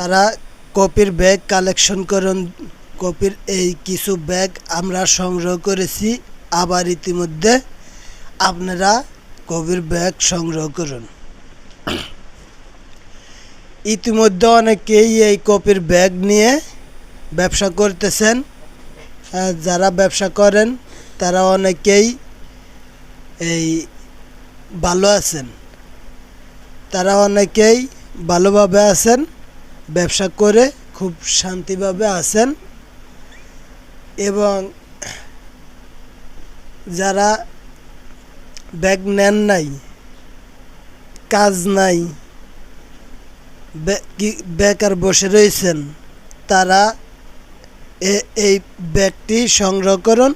তারা কপির bag collection করুন। কপির এই কিছু ব্যাগ আমরা সংগ্রহ করেছি। আবার ইতিমধ্যে আপনারা কপির ব্যাগ সংগ্রহ করুন। ইতিমধ্যে অনেকেই এই কপির ব্যাগ নিয়ে ব্যবসা করতেছেন। যারা ব্যবসা করেন, তারা অনেকেই এই ভালো আছেন। তারা অনেকেই ভালোভাবে আছেন। ব্যবসা করে খুব শান্তিভাবে আছেন এবং যারা ব্যাগ নেন নাই, কাজ নাই বেকার বসে রয়েছেন, তারা এই ব্যাগটি সংগ্রহ করুন,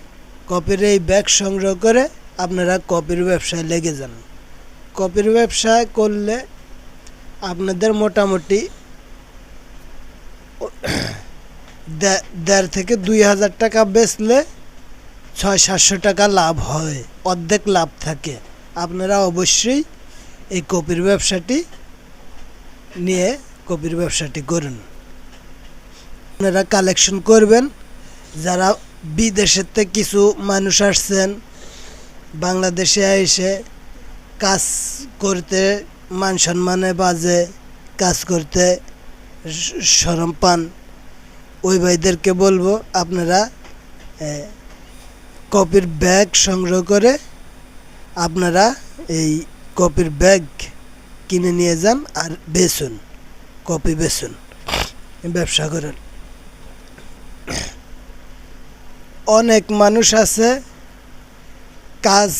কপির এই ব্যাগ সংগ্রহ করে আপনারা কপির ব্যবসায় লেগে যান। কপির ব্যবসায় করলে আপনাদের মোটামুটি দেড় থেকে দুই হাজার টাকা বেচলে ছয়, সাতশো টাকা লাভ হয়। অর্ধেক লাভ থাকে। আপনারা অবশ্যই এই কপির ব্যবসাটি নিয়ে কপির ব্যবসাটি করুন। আপনারা কালেকশন করবেন। যারা বিদেশের থেকে কিছু মানুষ আসছেন, বাংলাদেশে এসে কাজ করতে মান সম্মানে বাজে, কাজ করতে সরম পান ওই ভাইদেরকে বলব, আপনারা কপির ব্যাগ সংগ্রহ করে আপনারা এই কপির ব্যাগ কিনে নিয়ে যান আর বেচুন কপি বেচুন, ব্যবসা করেন। অনেক মানুষ আছে, কাজ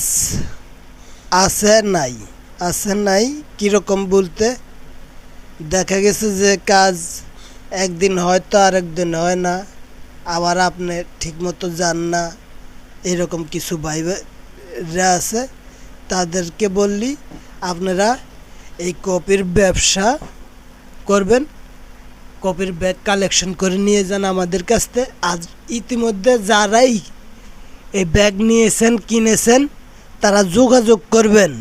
আছে নাই আছে নাই, কীরকম বলতে? দেখা গেছে যে কাজ একদিন হয়তো আরেকদিন হয় না, আবার আপনি ঠিকমতো যান না, এরকম কিছু ভাইরা আছে, তাদেরকে বললি আপনারা এই কপির ব্যবসা করবেন, কপির ব্যাগ কালেকশন করে নিয়ে যান আমাদের কাছ থেকে আজ ইতিমধ্যে যারাই এই ব্যাগ নিয়েছেন, কিনেছেন, তারা যোগাযোগ করবেন।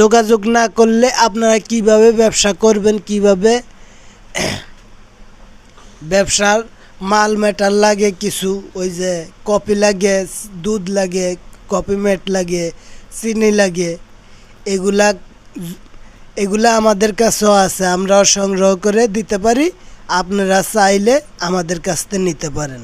যোগাযোগ না করলে আপনারা কীভাবে ব্যবসা করবেন, কীভাবে ব্যবসার মাল মেটার লাগে কিছু, ওই যে কপি লাগে, দুধ লাগে, কপি মেট লাগে, চিনি লাগে, এগুলা এগুলা আমাদের কাছেও আছে, আমরাও সংগ্রহ করে দিতে পারি, আপনারা চাইলে আমাদের কাছ থেকে নিতে পারেন।